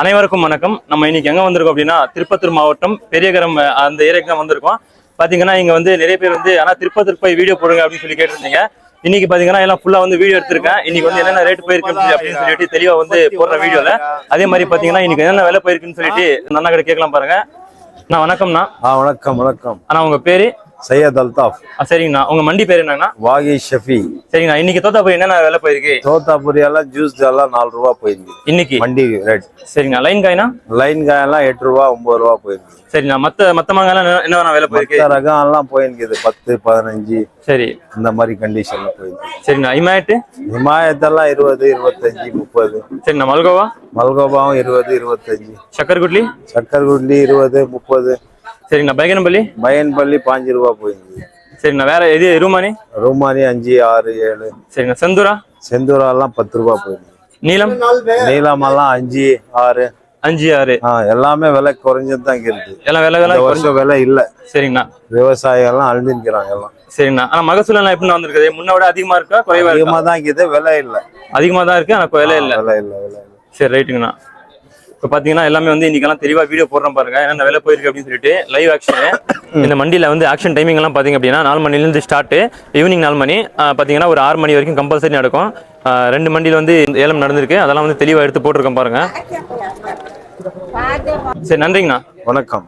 அனைவருக்கும் வணக்கம். நம்ம இன்னைக்கு எங்க வந்திருக்கோம் அப்படின்னா திருப்பத்தூர் மாவட்டம் பெரியகரம் அந்த ஏரியாக்கு தான் வந்திருக்கோம். பாத்தீங்கன்னா இங்க வந்து நிறைய பேர் வந்து ஆனா திருப்பத்தூர் போய் வீடியோ போடுங்க அப்படின்னு சொல்லி கேட்டிருந்தீங்க. இன்னைக்கு பாத்தீங்கன்னா எல்லாம் ஃபுல்லா வந்து வீடியோ எடுத்திருக்கேன். இன்னைக்கு வந்து என்னென்ன ரேட் போயிருக்கு அப்படின்னு சொல்லிட்டு தெளிவா வந்து போடுற வீடியோல அதே மாதிரி பாத்தீங்கன்னா இன்னைக்கு என்னென்ன விலை போயிருக்குன்னு சொல்லிட்டு அண்ணா கிட்ட கேட்கலாம் பாருங்க. அண்ணா வணக்கம்ண்ணா. வணக்கம் வணக்கம். அண்ணா உங்க பேரு? சையத் அல்தாஃப். சரிங்கண்ணா. உங்க மண்டி பேர் என்னங்கண்ணா? வாகி ஷஃபி. சரிங்கண்ணா. இன்னைக்கு தோத்தாப்பூர் என்னென்ன விலை போயிருக்கு? தோத்தாபுரி எல்லாம் ஜூஸ் எல்லாம் நாலு ரூபா போயிருக்கு. இன்னைக்கு? வண்டி ரேட் சரிங்கண்ணா. லைன் காய்னா லைன் காயெல்லாம் எட்டு ரூபா ஒன்பது ரூபா போயிருக்கு. சரிண்ணா மத்த மத்த மாங்காய்லாம் என்ன- விலை போயிருக்கு? ரகம் எல்லாம் போயிருக்குது பத்து பதினஞ்சு. சரி. இந்த மாதிரி கண்டிஷன்ல போயிருக்கு. சரிண்ணா இமாயிட்டு ஹிமாயத்தெல்லாம் இருபது இருபத்தஞ்சு முப்பது. சரிண்ணா மல்கோவா? மல்கோபாவும் இருபது இருபத்தஞ்சு. சக்கரகுட்லி? சக்கரகுண்டி இருபது முப்பது. சரிண்ணா பைகனப்பள்ளி பயன்பள்ளி பாஞ்சு ரூபா போயிருக்கு சரிண்ணா வேற எது ரூமானி? ரூமானி அஞ்சு ஆறு ஏழு. சரிண்ணா செந்தூரா? செந்தூரெல்லாம் பத்து ரூபா போயிருக்கு நீலம் நீளமெல்லாம் அஞ்சு ஆறு. அஞ்சு ஆறு. எல்லாமே விலை குறைஞ்சது தான் இருக்கு எல்லாம் விலை விலை வருஷம் விலை இல்ல. சரிங்கண்ணா. விவசாயம் எல்லாம் அழிஞ்சிருக்கிறாங்க எல்லாம். சரிங்கண்ணா. ஆனா மகசூல் எல்லாம் எப்படி வந்திருக்குது? முன்ன விட அதிகமா இருக்கா குறைவா அதிகமா தான் இருக்குது விலை இல்ல. அதிகமா தான் இருக்கு ஆனா விலை இல்ல. விலை இல்ல விலை இல்ல. சரி ரைட்டுங்கண்ணா. இப்போ பார்த்தீங்கன்னா எல்லாமே வந்து இன்னைக்கெல்லாம் தெளிவாக வீடியோ போடுறோம் பாருங்க. என்ன வேலை போயிருக்கு அப்படின்னு சொல்லிட்டு லைவ் ஆக்ஷனு இந்த மண்டியில் வந்து ஆக்ஷன் டைமிங் எல்லாம் பார்த்தீங்க அப்படின்னா நாலு மணிலேருந்து ஸ்டார்ட் ஈவினிங் நாலு மணி. ஆஹ் பார்த்தீங்கன்னா ஒரு ஆறு மணி வரைக்கும் கம்பல்சரி நடக்கும். ரெண்டு மண்டியில் வந்து ஏலம் நடந்திருக்கு. அதெல்லாம் வந்து தெளிவாக எடுத்து போட்டிருக்கோம் பாருங்க. சரி நன்றிங்கண்ணா. வணக்கம்.